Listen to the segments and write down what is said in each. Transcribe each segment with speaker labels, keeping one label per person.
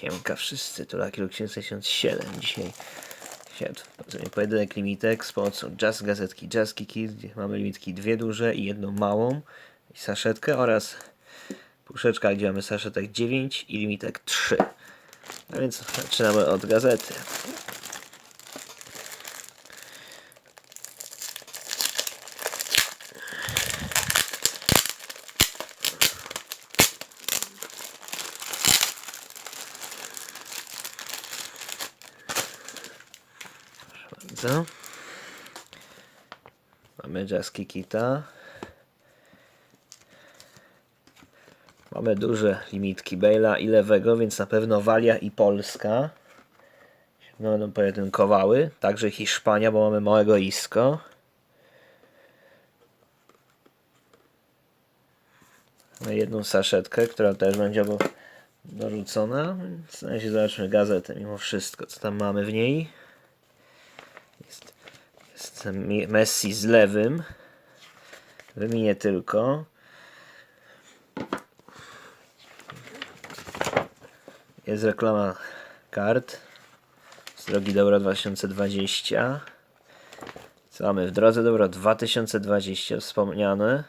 Speaker 1: Siemka wszyscy, tu Luke 67 dzisiaj. Siadł pojedynek limitek pomocą Jazz Gazetki Jazz Kiki, gdzie mamy limitki dwie duże i jedną małą i saszetkę oraz puszeczka, gdzie mamy saszetek 9 i limitek 3. A więc zaczynamy od gazety. Mamy Jazz Kikita. Mamy duże limitki Bale'a i lewego, więc na pewno Walia i Polska. No, będą pojedynkowały. Także Hiszpania, bo mamy małego Isco. Mamy jedną saszetkę, która też będzie obok dorzucona. Na razie zobaczmy gazetę mimo wszystko, co tam mamy w niej. Jest, jest Messi z lewym. Wymienię tylko. Jest reklama kart z drogi do Euro 2020. Co mamy w drodze do Euro 2020 wspomniane.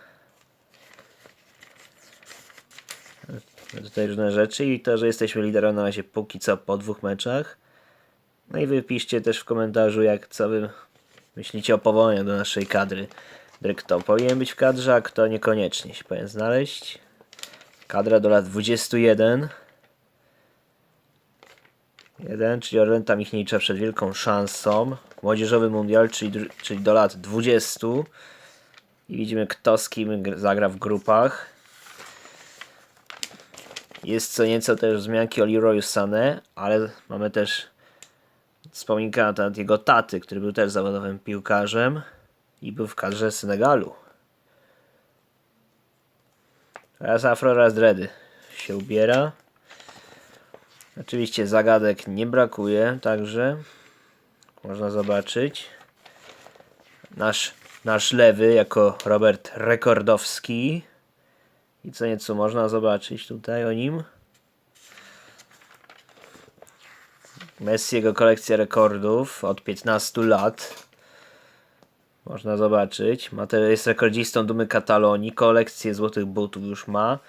Speaker 1: Tutaj różne rzeczy i to, że jesteśmy liderem na razie póki co po dwóch meczach. No i wypiszcie też w komentarzu, jak co wy myślicie o powołaniu do naszej kadry. Kto powinien być w kadrze, a kto niekoniecznie się powinien znaleźć. Kadra do lat 21. Jeden, czyli Orlenta Michniejcza przed wielką szansą. Młodzieżowy mundial, czyli, czyli do lat 20. I widzimy kto z kim gr- zagra w grupach. Jest co nieco też wzmianki o Leroyu Sané, ale mamy też wspominka na jego taty, który był też zawodowym piłkarzem i był w kadrze Senegalu. Raz afro, raz dready się ubiera. Oczywiście zagadek nie brakuje, także można zobaczyć. Nasz, nasz lewy jako Robert Rekordowski. I co nieco można zobaczyć tutaj o nim. Messi, jego kolekcja rekordów od 15 lat. Można zobaczyć. Ma te, jest rekordzistą Dumy Katalonii. Kolekcję złotych butów już ma.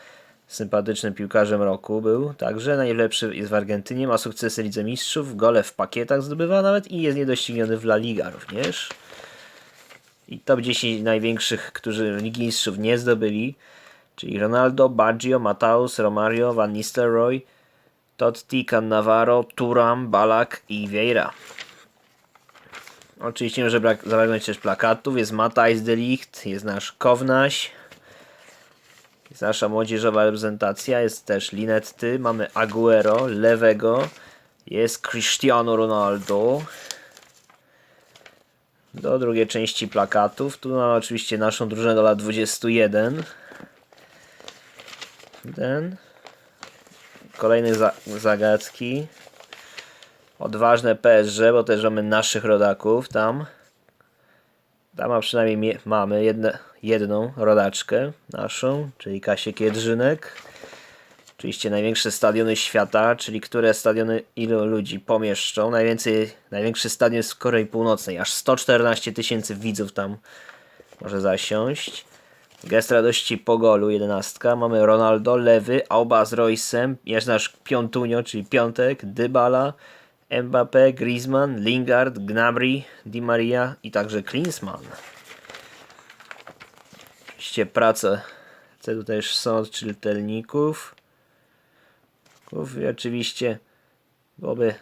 Speaker 1: Sympatycznym piłkarzem roku był. Także najlepszy jest w Argentynie. Ma sukcesy Lidze Mistrzów. Gole w pakietach zdobywa nawet. I jest niedościgniony w La Liga również. I top 10 największych, którzy Ligi Mistrzów nie zdobyli. Czyli Ronaldo, Baggio, Mataus, Romario, Van Nistelrooy, Totti, Cannavaro, Turam, Balak i Vieira. Oczywiście może brak, zabraknąć też plakatów. Jest Matthijs de Ligt, jest nasz Kownaś, jest nasza młodzieżowa reprezentacja, jest też Linetty, mamy Aguero, lewego, jest Cristiano Ronaldo. Do drugiej części plakatów. Tu mamy oczywiście naszą drużynę do lat 21. Ten. Kolejne za zagadki. Odważne PSG, bo też mamy naszych rodaków tam. Tam przynajmniej mamy jedne, jedną rodaczkę naszą, czyli Kasię Kiedrzynek. Oczywiście największe stadiony świata, czyli które stadiony ilu ludzi pomieszczą. Najwięcej, największy stadion jest w Korei Północnej, aż 114 tysięcy widzów tam może zasiąść. Gest radości po golu, jedenastka. Mamy Ronaldo, lewy, Auba z Roysem, jest nasz Piątunio, czyli Piątek, Dybala, Mbappé, Griezmann, Lingard, Gnabry, Di Maria i także Klinsmann. Oczywiście prace te tutaj są od czytelników. I oczywiście byłoby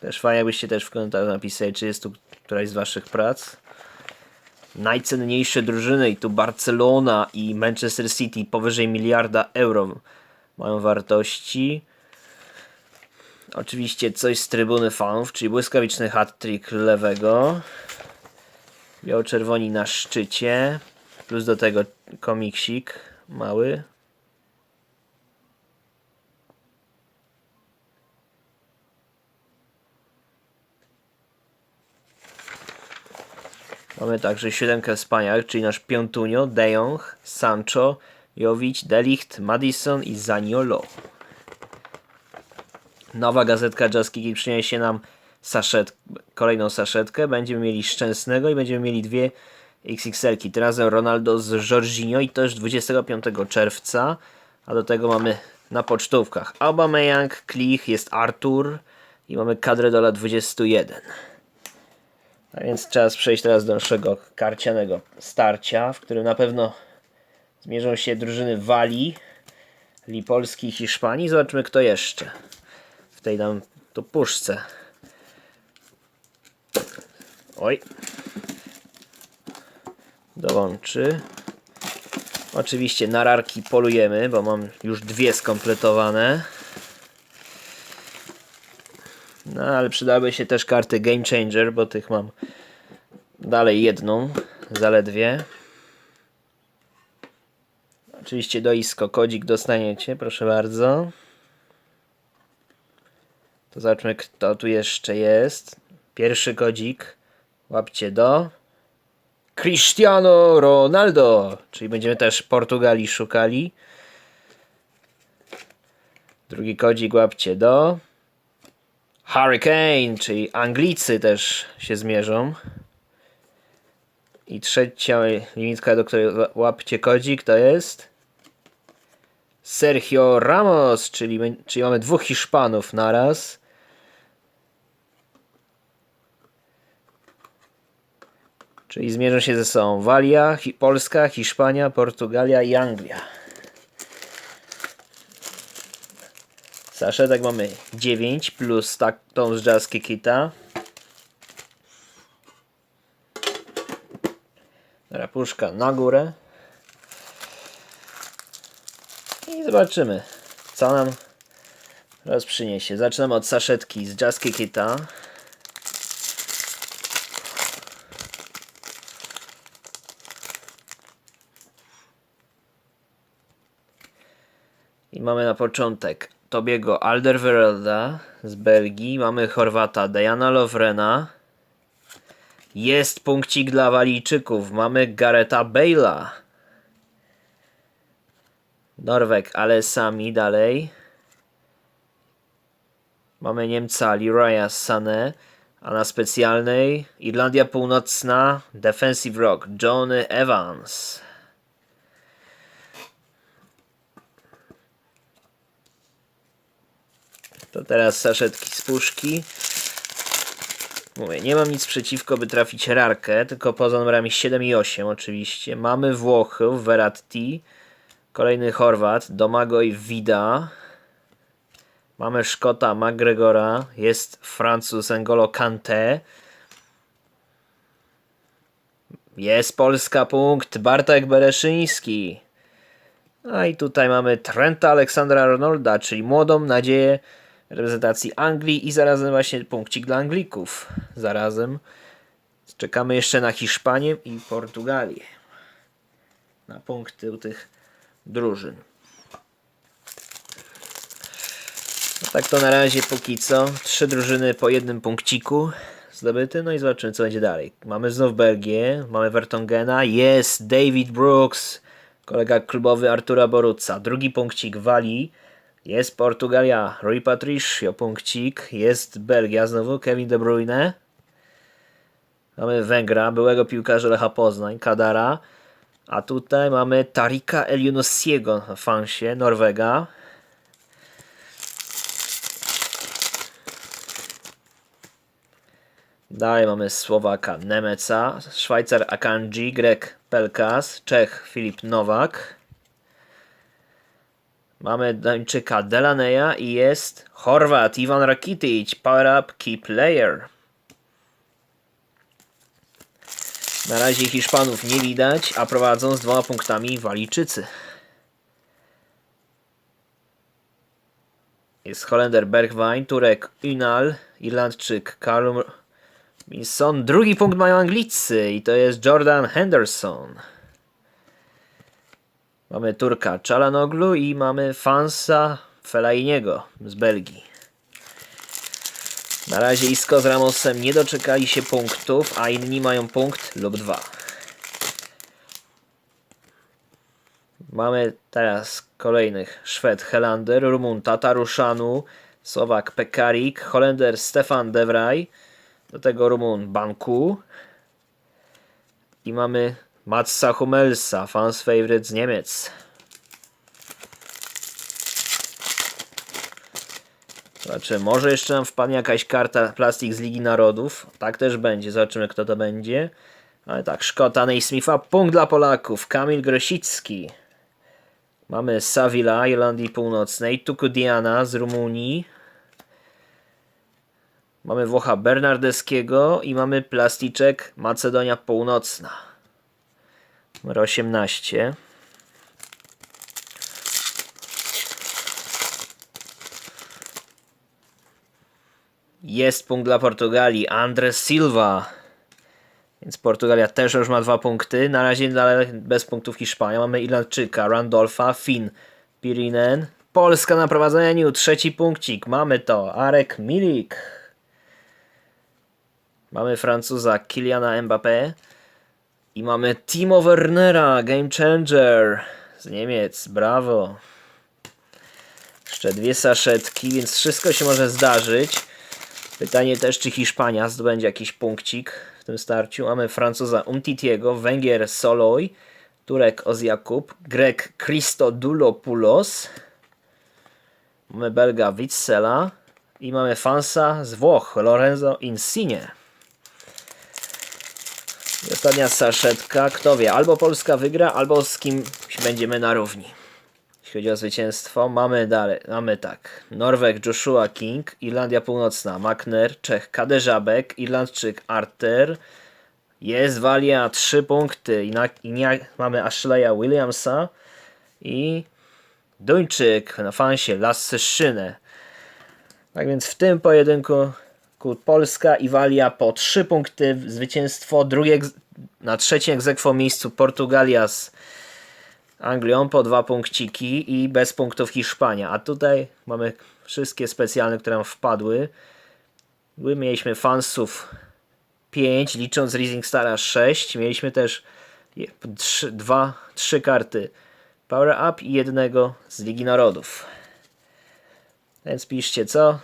Speaker 1: też fajnie, jakbyście też w komentarzu napisali, czy jest tu któraś z waszych prac najcenniejsze drużyny i tu Barcelona i Manchester City powyżej miliarda euro mają wartości. Oczywiście coś z trybuny fanów, czyli błyskawiczny hat-trick lewego. Biało-czerwoni na szczycie. Plus do tego komiksik mały. Mamy także siódemkę wspaniałych, czyli nasz Piątunio, De Jong, Sancho, Jovic, Delicht, Madison i Zaniolo. Nowa gazetka Just Kiki przyniesie nam saszet, kolejną saszetkę. Będziemy mieli Szczęsnego i będziemy mieli dwie XXL-ki. Tym razem Ronaldo z Jorginho i to już 25 czerwca. A do tego mamy na pocztówkach Aubameyang, Klich, jest Artur i mamy kadrę do lat 21. A więc czas przejść teraz do naszego karcianego starcia, w którym na pewno zmierzą się drużyny Walii, Lipolski i Hiszpanii. Zobaczmy kto jeszcze w tej nam to puszce. Oj. Dołączy. Oczywiście na rarki polujemy, bo mam już dwie skompletowane. No ale przydałyby się też karty Game Changer, bo tych mam dalej jedną, zaledwie. Oczywiście doisko kodzik dostaniecie, proszę bardzo. To zobaczmy kto tu jeszcze jest. Pierwszy kodzik. Łapcie do. Cristiano Ronaldo, czyli będziemy też Portugalii szukali. Drugi kodzik łapcie do. Hurricane, czyli Anglicy też się zmierzą. I trzecia limitka, do której łapcie kodzik, to jest Sergio Ramos, czyli, czyli mamy dwóch Hiszpanów naraz. Czyli zmierzą się ze sobą Walia, Hi Polska, Hiszpania, Portugalia i Anglia. Saszetek mamy 9 plus tak, tą z Jazz Kikita. Dobra, puszka na górę. I zobaczymy, co nam teraz przyniesie. Zaczynamy od saszetki z Jazz Kikita. I mamy na początek Tobiego Alderweirelda z Belgii. Mamy Chorwata Dejana Lofrena. Jest punkcik dla Walijczyków. Mamy Gareta Bale'a. Norweg, ale sami dalej. Mamy Niemca Leroya Sané. A na specjalnej Irlandia Północna Defensive Rock Johnny Evans. To teraz saszetki z puszki. Mówię, nie mam nic przeciwko, by trafić rarkę, tylko poza numerami 7 i 8 oczywiście. Mamy Włochów, Verratti, kolejny Chorwat, Domagoj Vida. Mamy Szkota, McGregora, jest Francuz N'Golo Kante. Jest Polska punkt, Bartek Bereszyński. A i tutaj mamy Trenta Aleksandra Arnolda, czyli młodą nadzieję reprezentacji Anglii i zarazem właśnie punkcik dla Anglików. Zarazem czekamy jeszcze na Hiszpanię i Portugalię. Na punkty u tych drużyn. No tak to na razie póki co. Trzy drużyny po jednym punkciku zdobyty. No i zobaczymy co będzie dalej. Mamy znów Belgię, mamy Vertongena, jest David Brooks, kolega klubowy Artura Boruca. Drugi punkcik Walii. Jest Portugalia, Rui Patricio, punkcik. Jest Belgia, znowu Kevin De Bruyne. Mamy Węgra, byłego piłkarza Lecha Poznań, Kadara. A tutaj mamy Tarika Eliunussiego na fansie, Norwega. Dalej mamy Słowaka Nemeca, Szwajcar Akanji, Grek Pelkas, Czech Filip Nowak. Mamy Dańczyka Delaneya i jest Chorwat Ivan Rakitic, Power Up Key Player. Na razie Hiszpanów nie widać, a prowadzą z dwoma punktami Walijczycy. Jest Holender Bergwijn, Turek Unal, Irlandczyk Callum Wilson. Drugi punkt mają Anglicy i to jest Jordan Henderson. Mamy Turka Czalanoglu i mamy Fansa Fellainiego z Belgii. Na razie Isco z Ramosem nie doczekali się punktów, a inni mają punkt lub dwa. Mamy teraz kolejnych Szwed Helander, Rumun Tataruszanu, Słowak Pekarik, Holender Stefan De Vrij, do tego Rumun Banku i mamy Matsa Hummelsa, fans favorite z Niemiec. Zobaczymy, może jeszcze nam wpadnie jakaś karta plastik z Ligi Narodów. Tak też będzie, zobaczymy kto to będzie. Ale tak, Szkota Naismitha, punkt dla Polaków. Kamil Grosicki. Mamy Savila, Irlandii Północnej, Tukudiana z Rumunii. Mamy Włocha Bernardeskiego i mamy plasticzek Macedonia Północna. Numer 18. Jest punkt dla Portugalii. Andres Silva. Więc Portugalia też już ma dwa punkty. Na razie bez punktów Hiszpania. Mamy Irlandczyka, Randolfa, Finn, Pirinen. Polska na prowadzeniu. Trzeci punkcik. Mamy to. Arek Milik. Mamy Francuza Kyliana Mbappé. I mamy Timo Wernera, Game Changer z Niemiec. Brawo. Jeszcze dwie saszetki, więc wszystko się może zdarzyć. Pytanie też, czy Hiszpania zdobędzie jakiś punkcik w tym starciu. Mamy Francuza Umtitiego, Węgier Soloj, Turek Ozjakub, Grek Christodulopoulos, mamy Belga Witsela i mamy Fansa z Włoch, Lorenzo Insigne. Ostatnia saszetka. Kto wie, albo Polska wygra, albo z kimś będziemy na równi. Jeśli chodzi o zwycięstwo, mamy dalej, mamy tak. Norweg Joshua King, Irlandia Północna Makner, Czech Kaderzabek, Irlandczyk Arter, jest Walia 3 punkty i, na, i nie, mamy Ashleya Williamsa i Duńczyk na fansie Lasse Szynę. Tak więc w tym pojedynku ku- Polska i Walia po 3 punkty, zwycięstwo drugie, na trzecim egzekwo miejscu Portugalia z Anglią po dwa punkciki i bez punktów Hiszpania. A tutaj mamy wszystkie specjalne, które nam wpadły. My mieliśmy fansów 5, licząc Rising Stara 6. Mieliśmy też 3, dwa, trzy karty Power Up i jednego z Ligi Narodów. Więc piszcie co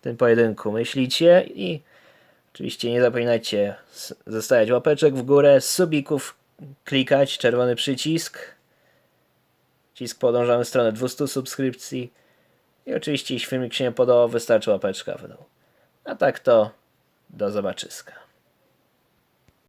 Speaker 1: tym pojedynku myślicie i oczywiście nie zapominajcie zostawiać łapeczek w górę, subików klikać, czerwony przycisk. Cisk podążamy w stronę 200 subskrypcji. I oczywiście, jeśli filmik się nie podobał, wystarczy łapeczka w dół. A tak to do zobaczyska.